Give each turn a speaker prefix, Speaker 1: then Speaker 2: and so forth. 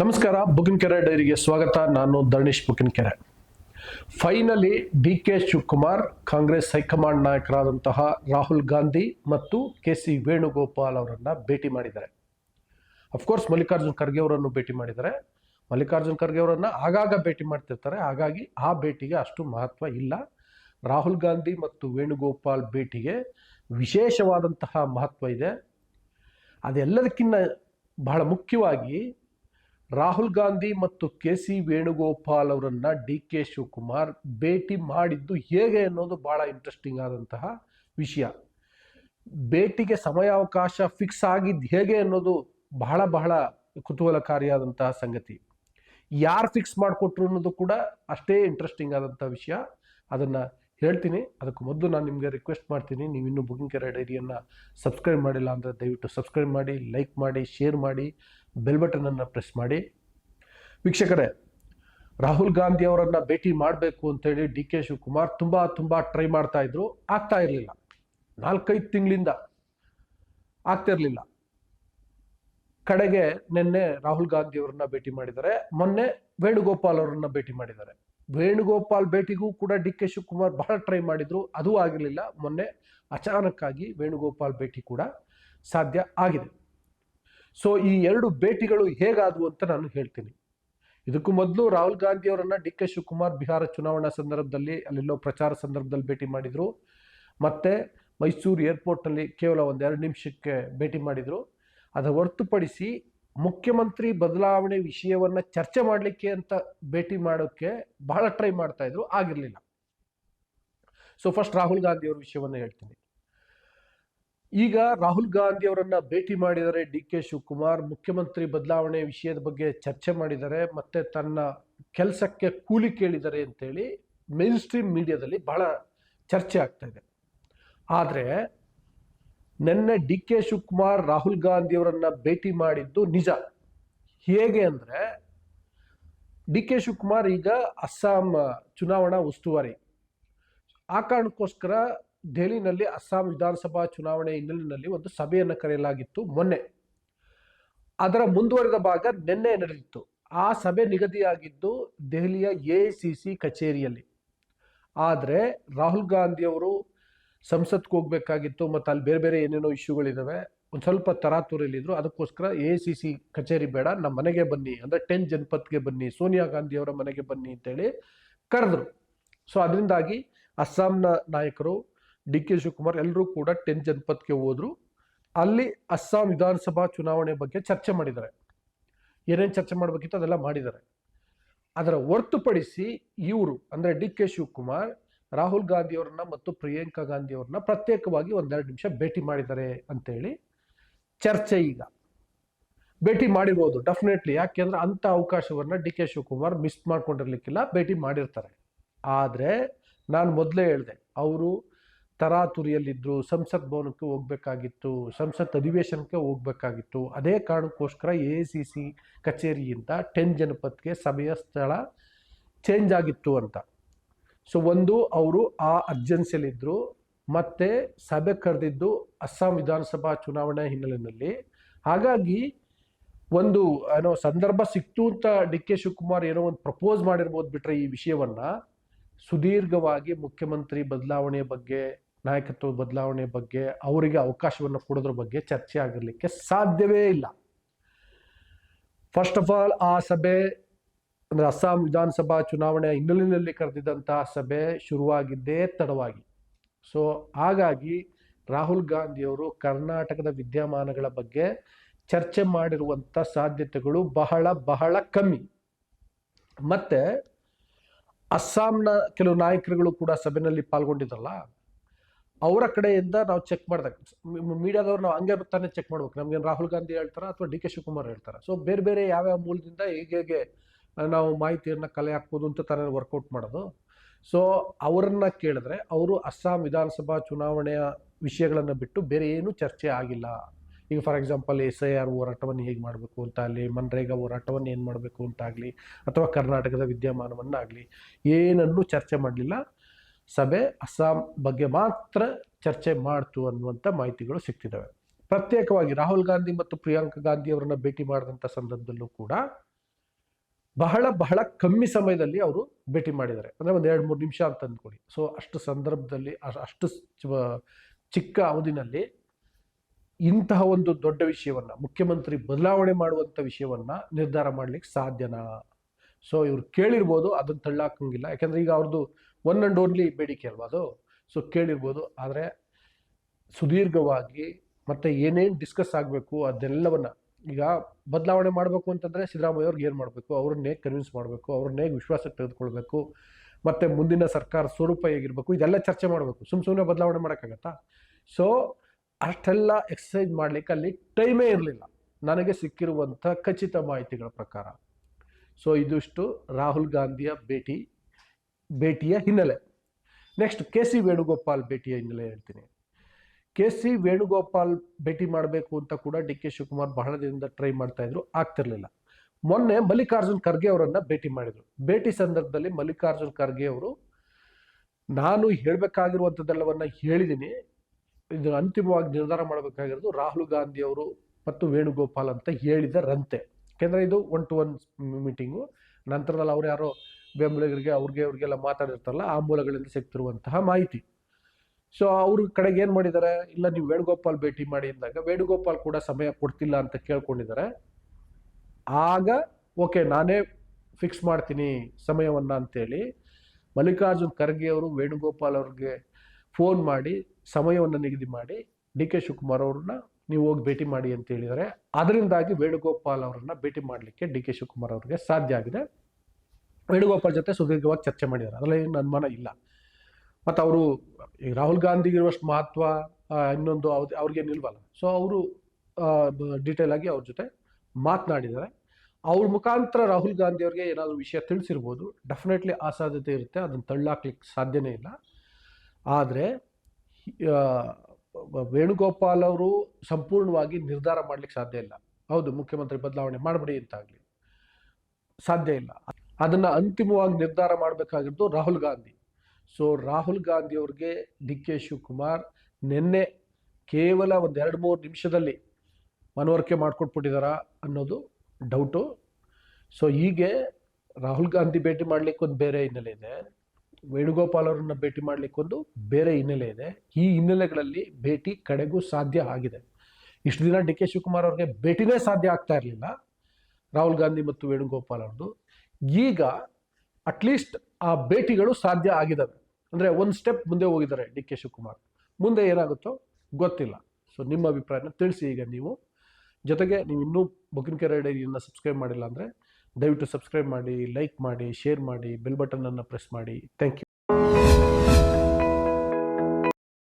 Speaker 1: ನಮಸ್ಕಾರ ಬುಕಿನ್ಕೆರೆ ಡೈರಿಗೆ ಸ್ವಾಗತ. ನಾನು Dharanesh Bukinkere finally D K Shivakumar, Congress high command ನಾಯಕರಾದಂತಹ Rahul Gandhi ಮತ್ತು ಕೆ ಸಿ ವೇಣುಗೋಪಾಲ್ ಅವರನ್ನು ಭೇಟಿ ಮಾಡಿದ್ದಾರೆ. ಅಫ್ಕೋರ್ಸ್ ಮಲ್ಲಿಕಾರ್ಜುನ್ ಖರ್ಗೆ ಅವರನ್ನು ಭೇಟಿ ಮಾಡಿದ್ದಾರೆ. ಮಲ್ಲಿಕಾರ್ಜುನ್ ಖರ್ಗೆ ಅವರನ್ನು ಆಗಾಗ ಭೇಟಿ ಮಾಡ್ತಿರ್ತಾರೆ. ಹಾಗಾಗಿ ಆ ಭೇಟಿಗೆ ಅಷ್ಟು ಮಹತ್ವ ಇಲ್ಲ. ರಾಹುಲ್ ಗಾಂಧಿ ಮತ್ತು ವೇಣುಗೋಪಾಲ್ ಭೇಟಿಗೆ ವಿಶೇಷವಾದಂತಹ ಮಹತ್ವ ಇದೆ. ಅದೆಲ್ಲದಕ್ಕಿಂತ ಬಹಳ ಮುಖ್ಯವಾಗಿ ರಾಹುಲ್ ಗಾಂಧಿ ಮತ್ತು ಕೆ ಸಿ ವೇಣುಗೋಪಾಲ್ ಅವರನ್ನ ಡಿ ಕೆ ಶಿವಕುಮಾರ್ ಭೇಟಿ ಮಾಡಿದ್ದು ಹೇಗೆ ಅನ್ನೋದು ಬಹಳ ಇಂಟ್ರೆಸ್ಟಿಂಗ್ ಆದಂತಹ ವಿಷಯ. ಭೇಟಿಗೆ ಸಮಯಾವಕಾಶ ಫಿಕ್ಸ್ ಆಗಿದ್ದು ಹೇಗೆ ಅನ್ನೋದು ಬಹಳ ಬಹಳ ಕುತೂಹಲಕಾರಿಯಾದಂತಹ ಸಂಗತಿ. ಯಾರು ಫಿಕ್ಸ್ ಮಾಡಿಕೊಟ್ರು ಅನ್ನೋದು ಕೂಡ ಅಷ್ಟೇ ಇಂಟ್ರೆಸ್ಟಿಂಗ್ ಆದಂತಹ ವಿಷಯ. ಅದನ್ನು ಹೇಳ್ತೀನಿ. ಅದಕ್ಕೆ ಮೊದಲು ನಾನು ನಿಮಗೆ ರಿಕ್ವೆಸ್ಟ್ ಮಾಡ್ತೀನಿ. ನೀವು ಇನ್ನೂ ಬುಕಿಂಗ್ ಕೆರೆ ಡೈರಿಯನ್ನು ಸಬ್ಸ್ಕ್ರೈಬ್ ಮಾಡಿಲ್ಲ ಅಂದರೆ ದಯವಿಟ್ಟು ಸಬ್ಸ್ಕ್ರೈಬ್ ಮಾಡಿ ಲೈಕ್ ಮಾಡಿ ಶೇರ್ ಮಾಡಿ. ಬೆಲ್ ಬಟನನ್ನು ಪ್ರೆಸ್ ಮಾಡಿ. ವೀಕ್ಷಕರೇ, ರಾಹುಲ್ ಗಾಂಧಿ ಅವರನ್ನ ಭೇಟಿ ಮಾಡಬೇಕು ಅಂತೇಳಿ ಡಿ ಕೆ ಶಿವಕುಮಾರ್ ತುಂಬ ತುಂಬ ಟ್ರೈ ಮಾಡ್ತಾ ಇದ್ರು. ಆಗ್ತಾ ಇರಲಿಲ್ಲ. ನಾಲ್ಕೈದು ತಿಂಗಳಿಂದ ಆಗ್ತಾ ಇರಲಿಲ್ಲ. ಕಡೆಗೆ ನಿನ್ನೆ ರಾಹುಲ್ ಗಾಂಧಿ ಅವರನ್ನ ಭೇಟಿ ಮಾಡಿದ್ದಾರೆ. ಮೊನ್ನೆ ವೇಣುಗೋಪಾಲ್ ಅವರನ್ನ ಭೇಟಿ ಮಾಡಿದ್ದಾರೆ. ವೇಣುಗೋಪಾಲ್ ಭೇಟಿಗೂ ಕೂಡ ಡಿ ಕೆ ಶಿವಕುಮಾರ್ ಬಹಳ ಟ್ರೈ ಮಾಡಿದ್ರು. ಅದು ಆಗಿರಲಿಲ್ಲ. ಮೊನ್ನೆ ಅಚಾನಕ್ಕಾಗಿ ವೇಣುಗೋಪಾಲ್ ಭೇಟಿ ಕೂಡ ಸಾಧ್ಯ ಆಗಿದೆ. ಸೊ ಈ ಎರಡು ಭೇಟಿಗಳು ಹೇಗಾದವು ಅಂತ ನಾನು ಹೇಳ್ತೀನಿ. ಇದಕ್ಕೂ ಮೊದಲು ರಾಹುಲ್ ಗಾಂಧಿ ಅವರನ್ನ ಡಿ ಕೆ ಶಿವಕುಮಾರ್ ಬಿಹಾರ ಚುನಾವಣಾ ಸಂದರ್ಭದಲ್ಲಿ, ಅಲ್ಲೆಲ್ಲೋ ಪ್ರಚಾರ ಸಂದರ್ಭದಲ್ಲಿ ಭೇಟಿ ಮಾಡಿದ್ರು. ಮತ್ತೆ ಮೈಸೂರು ಏರ್ಪೋರ್ಟ್ನಲ್ಲಿ ಕೇವಲ ಒಂದೆರಡು ನಿಮಿಷಕ್ಕೆ ಭೇಟಿ ಮಾಡಿದ್ರು. ಅದರ ಹೊರತುಪಡಿಸಿ ಮುಖ್ಯಮಂತ್ರಿ ಬದಲಾವಣೆ ವಿಷಯವನ್ನ ಚರ್ಚೆ ಮಾಡಲಿಕ್ಕೆ ಅಂತ ಭೇಟಿ ಮಾಡೋಕ್ಕೆ ಬಹಳ ಟ್ರೈ ಮಾಡ್ತಾ ಇದ್ರು. ಆಗಿರಲಿಲ್ಲ. ಸೊ ಫಸ್ಟ್ ರಾಹುಲ್ ಗಾಂಧಿ ಅವರ ವಿಷಯವನ್ನ ಹೇಳ್ತೀನಿ. ಈಗ ರಾಹುಲ್ ಗಾಂಧಿ ಅವರನ್ನ ಭೇಟಿ ಮಾಡಿದರೆ ಡಿ ಕೆ ಶಿವಕುಮಾರ್ ಮುಖ್ಯಮಂತ್ರಿ ಬದಲಾವಣೆ ವಿಷಯದ ಬಗ್ಗೆ ಚರ್ಚೆ ಮಾಡಿದ್ದಾರೆ ಮತ್ತೆ ತನ್ನ ಕೆಲಸಕ್ಕೆ ಕೂಲಿ ಕೇಳಿದ್ದಾರೆ ಅಂತೇಳಿ ಮೇನ್ ಸ್ಟ್ರೀಮ್ ಮೀಡಿಯಾದಲ್ಲಿ ಬಹಳ ಚರ್ಚೆ ಆಗ್ತಾ ಇದೆ. ಆದರೆ ನಿನ್ನೆ ಡಿ ಕೆ ಶಿವಕುಮಾರ್ ರಾಹುಲ್ ಗಾಂಧಿ ಅವರನ್ನ ಭೇಟಿ ಮಾಡಿದ್ದು ನಿಜ. ಹೇಗೆ ಅಂದರೆ ಡಿ ಕೆ ಶಿವಕುಮಾರ್ ಈಗ ಅಸ್ಸಾಂ ಚುನಾವಣಾ ಉಸ್ತುವಾರಿ. ಆ ಕಾರಣಕ್ಕೋಸ್ಕರ ದೆಹಲಿನಲ್ಲಿ ಅಸ್ಸಾಂ ವಿಧಾನಸಭಾ ಚುನಾವಣೆ ಹಿನ್ನೆಲೆಯಲ್ಲಿ ಒಂದು ಸಭೆಯನ್ನು ಕರೆಯಲಾಗಿತ್ತು ಮೊನ್ನೆ. ಅದರ ಮುಂದುವರೆದ ಭಾಗ ನಿನ್ನೆ ನಡೆದಿತ್ತು. ಆ ಸಭೆ ನಿಗದಿಯಾಗಿದ್ದು ದೆಹಲಿಯ ಎ ಸಿ ಸಿ ಕಚೇರಿಯಲ್ಲಿ. ಆದರೆ ರಾಹುಲ್ ಗಾಂಧಿ ಅವರು ಸಂಸತ್ಗೆ ಹೋಗ್ಬೇಕಾಗಿತ್ತು ಮತ್ತು ಅಲ್ಲಿ ಬೇರೆ ಬೇರೆ ಏನೇನೋ ಇಶ್ಯೂಗಳಿದ್ದಾವೆ ಒಂದು ಸ್ವಲ್ಪ ತರಾತುರಿಯಲ್ಲಿದ್ರು ಅದಕ್ಕೋಸ್ಕರ ಎ ಸಿ ಸಿ ಕಚೇರಿ ಬೇಡ ನಮ್ಮ ಮನೆಗೆ ಬನ್ನಿ, ಅಂದರೆ ಟೆನ್ ಜನಪತ್ಗೆ ಬನ್ನಿ, ಸೋನಿಯಾ ಗಾಂಧಿ ಅವರ ಮನೆಗೆ ಬನ್ನಿ ಅಂತೇಳಿ ಕರೆದ್ರು. ಸೊ ಅದರಿಂದಾಗಿ ಅಸ್ಸಾಂನ ನಾಯಕರು ಡಿ ಕೆ ಶಿವಕುಮಾರ್ ಎಲ್ಲರೂ ಕೂಡ ಟೆನ್ ಜನಪದಕ್ಕೆ ಹೋದ್ರು. ಅಲ್ಲಿ ಅಸ್ಸಾಂ ವಿಧಾನಸಭಾ ಚುನಾವಣೆ ಬಗ್ಗೆ ಚರ್ಚೆ ಮಾಡಿದ್ದಾರೆ. ಏನೇನು ಚರ್ಚೆ ಮಾಡಬೇಕಿತ್ತು ಅದೆಲ್ಲ ಮಾಡಿದ್ದಾರೆ. ಅದರ ಹೊರತುಪಡಿಸಿ ಇವರು ಅಂದರೆ ಡಿ ಕೆ ಶಿವಕುಮಾರ್, ರಾಹುಲ್ ಗಾಂಧಿ ಅವರನ್ನ ಮತ್ತು ಪ್ರಿಯಾಂಕಾ ಗಾಂಧಿ ಅವ್ರನ್ನ ಪ್ರತ್ಯೇಕವಾಗಿ ಒಂದೆರಡು ನಿಮಿಷ ಭೇಟಿ ಮಾಡಿದ್ದಾರೆ ಅಂತೇಳಿ ಚರ್ಚೆ ಈಗ. ಭೇಟಿ ಮಾಡಿರ್ಬೋದು, ಡೆಫಿನೆಟ್ಲಿ. ಯಾಕೆಂದ್ರೆ ಅಂಥ ಅವಕಾಶವನ್ನ ಡಿ ಕೆ ಶಿವಕುಮಾರ್ ಮಿಸ್ ಮಾಡ್ಕೊಂಡಿರ್ಲಿಕ್ಕಿಲ್ಲ, ಭೇಟಿ ಮಾಡಿರ್ತಾರೆ. ಆದರೆ ನಾನು ಮೊದಲೇ ಹೇಳಿದೆ, ಅವರು ತರಾತುರಿಯಲ್ಲಿದ್ದರು ಸಂಸತ್ ಭವನಕ್ಕೆ ಹೋಗ್ಬೇಕಾಗಿತ್ತು, ಸಂಸತ್ ಅಧಿವೇಶನಕ್ಕೆ ಹೋಗ್ಬೇಕಾಗಿತ್ತು. ಅದೇ ಕಾರಣಕ್ಕೋಸ್ಕರ ಎ ಸಿ ಸಿ ಕಚೇರಿಯಿಂದ ಟೆನ್ ಜನಪತ್ಗೆ ಸಭೆಯ ಸ್ಥಳ ಚೇಂಜ್ ಆಗಿತ್ತು ಅಂತ. ಸೊ ಒಂದು, ಅವರು ಆ ಅರ್ಜೆನ್ಸಿಯಲ್ಲಿದ್ದರು ಮತ್ತೆ ಸಭೆ ಕರೆದಿದ್ದು ಅಸ್ಸಾಂ ವಿಧಾನಸಭಾ ಚುನಾವಣೆ ಹಿನ್ನೆಲೆಯಲ್ಲಿ. ಹಾಗಾಗಿ ಒಂದು, ಏನೋ ಸಂದರ್ಭ ಸಿಕ್ತು ಅಂತ ಡಿ ಕೆ ಶಿವಕುಮಾರ್ ಏನೋ ಒಂದು ಪ್ರಪೋಸ್ ಮಾಡಿರ್ಬೋದು ಬಿಟ್ರೆ ಈ ವಿಷಯವನ್ನು, ಸುದೀರ್ಘವಾಗಿ ಮುಖ್ಯಮಂತ್ರಿ ಬದಲಾವಣೆಯ ಬಗ್ಗೆ ನಾಯಕತ್ವ ಬದಲಾವಣೆ ಬಗ್ಗೆ, ಅವರಿಗೆ ಅವಕಾಶವನ್ನು ಕೊಡೋದ್ರ ಬಗ್ಗೆ ಚರ್ಚೆ ಆಗಿರಲಿಕ್ಕೆ ಸಾಧ್ಯವೇ ಇಲ್ಲ. ಫಸ್ಟ್ ಆಫ್ ಆಲ್ ಆ ಸಭೆ ಅಂದರೆ ಅಸ್ಸಾಂ ವಿಧಾನಸಭಾ ಚುನಾವಣೆಯ ಹಿನ್ನೆಲೆಯಲ್ಲಿ ಕರೆದಿದ್ದಂತಹ ಸಭೆ ಶುರುವಾಗಿದ್ದೇ ತಡವಾಗಿ. ಸೊ ಹಾಗಾಗಿ ರಾಹುಲ್ ಗಾಂಧಿಯವರು ಕರ್ನಾಟಕದ ವಿದ್ಯಮಾನಗಳ ಬಗ್ಗೆ ಚರ್ಚೆ ಮಾಡಿರುವಂಥ ಸಾಧ್ಯತೆಗಳು ಬಹಳ ಬಹಳ ಕಮ್ಮಿ. ಮತ್ತೆ ಅಸ್ಸಾಂನ ಕೆಲವು ನಾಯಕರುಗಳು ಕೂಡ ಸಭೆಯಲ್ಲಿ ಪಾಲ್ಗೊಂಡಿದ್ರಲ್ಲ ಅವರ ಕಡೆಯಿಂದ ನಾವು ಚೆಕ್ ಮಾಡ್ದಾಗ ಮೀಡಿಯಾದವ್ರು ನಾವು ಹಂಗೆ ತಾನೇ ಚೆಕ್ ಮಾಡ್ಬೇಕು. ನಮ್ಗೆ ರಾಹುಲ್ ಗಾಂಧಿ ಹೇಳ್ತಾರ ಅಥವಾ ಡಿ ಕೆ ಶಿವಕುಮಾರ್ ಹೇಳ್ತಾರೆ. ಸೊ ಬೇರೆ ಬೇರೆ ಯಾವ್ಯಾವ ಮೂಲದಿಂದ ಹೇಗೆ ಹೇಗೆ ನಾವು ಮಾಹಿತಿಯನ್ನು ಕಲೆ ಹಾಕ್ಬೋದು ಅಂತ ತಾನೇ ವರ್ಕೌಟ್ ಮಾಡೋದು. ಸೊ ಅವರನ್ನ ಕೇಳಿದ್ರೆ ಅವರು ಅಸ್ಸಾಂ ವಿಧಾನಸಭಾ ಚುನಾವಣೆಯ ವಿಷಯಗಳನ್ನು ಬಿಟ್ಟು ಬೇರೆ ಏನು ಚರ್ಚೆ ಆಗಿಲ್ಲ. ಈಗ for example S I R ಹೋರಾಟವನ್ನು ಹೇಗೆ ಮಾಡಬೇಕು ಅಂತ ಆಗಲಿ, ಮನ್ರೇಗಾ ಹೋರಾಟವನ್ನು ಏನು ಮಾಡಬೇಕು ಅಂತಾಗಲಿ ಅಥವಾ ಕರ್ನಾಟಕದ ವಿದ್ಯಮಾನವನ್ನಾಗಲಿ ಏನನ್ನೂ ಚರ್ಚೆ ಮಾಡಲಿಲ್ಲ. ಸಭೆ ಅಸ್ಸಾಂ ಬಗ್ಗೆ ಮಾತ್ರ ಚರ್ಚೆ ಮಾಡ್ತು ಅನ್ನುವಂಥ ಮಾಹಿತಿಗಳು ಸಿಗ್ತಿದ್ದಾವೆ. ಪ್ರತ್ಯೇಕವಾಗಿ ರಾಹುಲ್ ಗಾಂಧಿ ಮತ್ತು ಪ್ರಿಯಾಂಕಾ ಗಾಂಧಿ ಅವರನ್ನ ಭೇಟಿ ಮಾಡಿದಂಥ ಸಂದರ್ಭದಲ್ಲೂ ಕೂಡ ಬಹಳ ಬಹಳ ಕಮ್ಮಿ ಸಮಯದಲ್ಲಿ ಅವರು ಭೇಟಿ ಮಾಡಿದ್ದಾರೆ. ಅಂದರೆ ಒಂದು ಎರಡು ಮೂರು ನಿಮಿಷ ಅಂತ ಅಂದ್ಕೊಳ್ಳಿ. ಸೊ ಅಷ್ಟು ಸಂದರ್ಭದಲ್ಲಿ ಅಷ್ಟು ಚಿಕ್ಕ ಅವಧಿನಲ್ಲಿ ಇಂತಹ ಒಂದು ದೊಡ್ಡ ವಿಷಯವನ್ನ, ಮುಖ್ಯಮಂತ್ರಿ ಬದಲಾವಣೆ ಮಾಡುವಂಥ ವಿಷಯವನ್ನ ನಿರ್ಧಾರ ಮಾಡ್ಲಿಕ್ಕೆ ಸಾಧ್ಯನಾ? ಸೊ ಇವ್ರು ಕೇಳಿರ್ಬೋದು, ಅದನ್ನು ತಳ್ಳಾಕಂಗಿಲ್ಲ. ಯಾಕಂದ್ರೆ ಈಗ ಅವ್ರದ್ದು ಒನ್ ಆ್ಯಂಡ್ ಓನ್ಲಿ ಬೇಡಿಕೆ ಅಲ್ವಾ ಅದು? ಸೊ ಕೇಳಿರ್ಬೋದು. ಆದರೆ ಸುದೀರ್ಘವಾಗಿ ಮತ್ತು ಏನೇನು ಡಿಸ್ಕಸ್ ಆಗಬೇಕು, ಅದೆಲ್ಲವನ್ನು ಈಗ ಬದಲಾವಣೆ ಮಾಡಬೇಕು ಅಂತಂದರೆ ಸಿದ್ದರಾಮಯ್ಯ ಅವ್ರಿಗೆ ಏನು ಮಾಡಬೇಕು? ಅವ್ರನ್ನೇ ಕನ್ವಿನ್ಸ್ ಮಾಡಬೇಕು, ಅವ್ರನ್ನೇ ವಿಶ್ವಾಸಕ್ಕೆ ತೆಗೆದುಕೊಳ್ಬೇಕು, ಮತ್ತು ಮುಂದಿನ ಸರ್ಕಾರ ಸ್ವರೂಪ ಹೇಗಿರಬೇಕು, ಇದೆಲ್ಲ ಚರ್ಚೆ ಮಾಡಬೇಕು. ಸುಮ್ಮ ಸುಮ್ಮನೆ ಬದಲಾವಣೆ ಮಾಡೋಕ್ಕಾಗತ್ತಾ? ಸೊ ಅಷ್ಟೆಲ್ಲ ಎಕ್ಸಸೈಸ್ ಮಾಡ್ಲಿಕ್ಕೆ ಅಲ್ಲಿ ಟೈಮೇ ಇರಲಿಲ್ಲ. ನನಗೆ ಸಿಕ್ಕಿರುವಂಥ ಖಚಿತ ಮಾಹಿತಿಗಳ ಪ್ರಕಾರ. ಸೊ ಇದಿಷ್ಟು ರಾಹುಲ್ ಗಾಂಧಿಯ ಭೇಟಿ, ಭೇಟಿಯ ಹಿನ್ನೆಲೆ. ನೆಕ್ಸ್ಟ್ ಕೆ ಸಿ ವೇಣುಗೋಪಾಲ್ ಭೇಟಿಯ ಹಿನ್ನೆಲೆ ಹೇಳ್ತೀನಿ. ಕೆ ಸಿ ವೇಣುಗೋಪಾಲ್ ಭೇಟಿ ಮಾಡಬೇಕು ಅಂತ ಕೂಡ ಡಿ ಕೆ ಶಿವಕುಮಾರ್ ಬಹಳ ದಿನದಿಂದ ಟ್ರೈ ಮಾಡ್ತಾ ಇದ್ರು, ಆಗ್ತಿರ್ಲಿಲ್ಲ. ಮೊನ್ನೆ ಮಲ್ಲಿಕಾರ್ಜುನ್ ಖರ್ಗೆ ಅವರನ್ನ ಭೇಟಿ ಮಾಡಿದ್ರು. ಭೇಟಿ ಸಂದರ್ಭದಲ್ಲಿ ಮಲ್ಲಿಕಾರ್ಜುನ್ ಖರ್ಗೆ ಅವರು, ನಾನು ಹೇಳಬೇಕಾಗಿರುವಂಥದ್ದೆಲ್ಲವನ್ನ ಹೇಳಿದ್ದೀನಿ ಇದನ್ನು ಅಂತಿಮವಾಗಿ ನಿರ್ಧಾರ ಮಾಡಬೇಕಾಗಿರೋದು ರಾಹುಲ್ ಗಾಂಧಿ ಅವರು ಮತ್ತು ವೇಣುಗೋಪಾಲ್ ಅಂತ ಹೇಳಿದರಂತೆ ಯಾಕೆಂದ್ರೆ ಇದು ಒನ್ ಟು ಒನ್ ಮೀಟಿಂಗು ನಂತರದಲ್ಲಿ ಅವ್ರು ಯಾರೋ ಬೆಂಬಲಿಗರಿಗೆ ಅವ್ರಿಗೆ ಅವ್ರಿಗೆಲ್ಲ ಮಾತಾಡಿರ್ತಾರಲ್ಲ, ಆ ಮೂಲಗಳಿಂದ ಸಿಗ್ತಿರುವಂತಹ ಮಾಹಿತಿ. ಸೊ ಅವ್ರ ಕಡೆಗೆ ಏನು ಮಾಡಿದ್ದಾರೆ? ಇಲ್ಲ, ನೀವು ವೇಣುಗೋಪಾಲ್ ಭೇಟಿ ಮಾಡಿ ಅಂದಾಗ ವೇಣುಗೋಪಾಲ್ ಕೂಡ ಸಮಯ ಕೊಡ್ತಿಲ್ಲ ಅಂತ ಕೇಳ್ಕೊಂಡಿದ್ದಾರೆ. ಆಗ ಓಕೆ ನಾನೇ ಫಿಕ್ಸ್ ಮಾಡ್ತೀನಿ ಸಮಯವನ್ನ ಅಂತೇಳಿ ಮಲ್ಲಿಕಾರ್ಜುನ್ ಖರ್ಗೆ ಅವರು ವೇಣುಗೋಪಾಲ್ ಅವ್ರಿಗೆ ಫೋನ್ ಮಾಡಿ ಸಮಯವನ್ನು ನಿಗದಿ ಮಾಡಿ ಡಿ ಕೆ ಶಿವಕುಮಾರ್ ಅವ್ರನ್ನ ನೀವು ಹೋಗಿ ಭೇಟಿ ಮಾಡಿ ಅಂತ ಹೇಳಿದರೆ, ಅದರಿಂದಾಗಿ ವೇಣುಗೋಪಾಲ್ ಅವರನ್ನ ಭೇಟಿ ಮಾಡಲಿಕ್ಕೆ ಡಿ ಕೆ ಶಿವಕುಮಾರ್ ಅವರಿಗೆ ಸಾಧ್ಯ ಆಗಿದೆ. ವೇಣುಗೋಪಾಲ್ ಜೊತೆ ಸುದೀರ್ಘವಾಗಿ ಚರ್ಚೆ ಮಾಡಿದ್ದಾರೆ. ಅದರಲ್ಲಿ ಏನು ಅನುಮಾನ ಇಲ್ಲ. ಮತ್ತು ಅವರು ಈ ರಾಹುಲ್ ಗಾಂಧಿಗಿರುವಷ್ಟು ಮಹತ್ವ ಇನ್ನೊಂದು ಇನ್ನೊಂದು ಅವ್ರಿಗೆ ನಿಲ್ವಲ್ಲ ಸೊ ಅವರು ಡೀಟೇಲ್ ಆಗಿ ಅವ್ರ ಜೊತೆ ಮಾತನಾಡಿದ್ದಾರೆ. ಅವ್ರ ಮುಖಾಂತರ ರಾಹುಲ್ ಗಾಂಧಿ ಅವರಿಗೆ ಏನಾದರೂ ವಿಷಯ ತಿಳಿಸಿರ್ಬೋದು. ಡೆಫಿನೆಟ್ಲಿ ಆ ಸಾಧ್ಯತೆ ಇರುತ್ತೆ. ಅದನ್ನು ತಳ್ಳಾಕ್ಲಿಕ್ಕೆ ಸಾಧ್ಯನೇ ಇಲ್ಲ. ಆದರೆ ವೇಣುಗೋಪಾಲ್ ಅವರು ಸಂಪೂರ್ಣವಾಗಿ ನಿರ್ಧಾರ ಮಾಡ್ಲಿಕ್ಕೆ ಸಾಧ್ಯ ಇಲ್ಲ. ಹೌದು, ಮುಖ್ಯಮಂತ್ರಿ ಬದಲಾವಣೆ ಮಾಡಬೇಡಿ ಅಂತಾಗಲಿ ಸಾಧ್ಯ ಇಲ್ಲ. ಅದನ್ನ ಅಂತಿಮವಾಗಿ ನಿರ್ಧಾರ ಮಾಡಬೇಕಾಗಿದ್ದು ರಾಹುಲ್ ಗಾಂಧಿ. ಸೊ ರಾಹುಲ್ ಗಾಂಧಿ ಅವ್ರಿಗೆ ಡಿ ಕೆ ಶಿವಕುಮಾರ್ ನಿನ್ನೆ ಕೇವಲ ಒಂದು ಎರಡು ಮೂರು ನಿಮಿಷದಲ್ಲಿ ಮನವರಿಕೆ ಮಾಡ್ಕೊಟ್ಬಿಟ್ಟಿದಾರಾ ಅನ್ನೋದು ಡೌಟು ಸೊ ಹೀಗೆ ರಾಹುಲ್ ಗಾಂಧಿ ಭೇಟಿ ಮಾಡಲಿಕ್ಕೆ ಒಂದು ಬೇರೆ ಹಿನ್ನೆಲೆ ಇದೆ. ವೇಣುಗೋಪಾಲ್ ಅವರನ್ನ ಭೇಟಿ ಮಾಡಲಿಕ್ಕೊಂದು ಬೇರೆ ಹಿನ್ನೆಲೆ ಇದೆ. ಈ ಹಿನ್ನೆಲೆಗಳಲ್ಲಿ ಭೇಟಿ ಕಡೆಗೂ ಸಾಧ್ಯ ಆಗಿದೆ. ಇಷ್ಟು ದಿನ ಡಿ ಕೆ ಶಿವಕುಮಾರ್ ಅವ್ರಿಗೆ ಭೇಟಿನೇ ಸಾಧ್ಯ ಆಗ್ತಾ ಇರಲಿಲ್ಲ. ರಾಹುಲ್ ಗಾಂಧಿ ಮತ್ತು ವೇಣುಗೋಪಾಲ್ ಅವ್ರದ್ದು. ಈಗ ಅಟ್ಲೀಸ್ಟ್ ಆ ಭೇಟಿಗಳು ಸಾಧ್ಯ ಆಗಿದ್ದಾವೆ ಅಂದ್ರೆ ಒಂದು ಸ್ಟೆಪ್ ಮುಂದೆ ಹೋಗಿದ್ದಾರೆ ಡಿ ಕೆ ಶಿವಕುಮಾರ್. ಮುಂದೆ ಏನಾಗುತ್ತೋ ಗೊತ್ತಿಲ್ಲ. ಸೊ ನಿಮ್ಮ ಅಭಿಪ್ರಾಯನ ತಿಳಿಸಿ ಈಗ ನೀವು. ಜೊತೆಗೆ ನೀವು ಇನ್ನೂ ಬೊಕಿನ್ಕೆರೆ ಡೈರಿಯನ್ನು ಸಬ್ಸ್ಕ್ರೈಬ್ ಮಾಡಿಲ್ಲ ಅಂದರೆ ದಯವಿಟ್ಟು ಸಬ್ಸ್ಕ್ರೈಬ್ ಮಾಡಿ ಲೈಕ್ ಮಾಡಿ ಶೇರ್ ಮಾಡಿ ಬೆಲ್ ಅನ್ನು ಪ್ರೆಸ್ ಮಾಡಿ. Thank you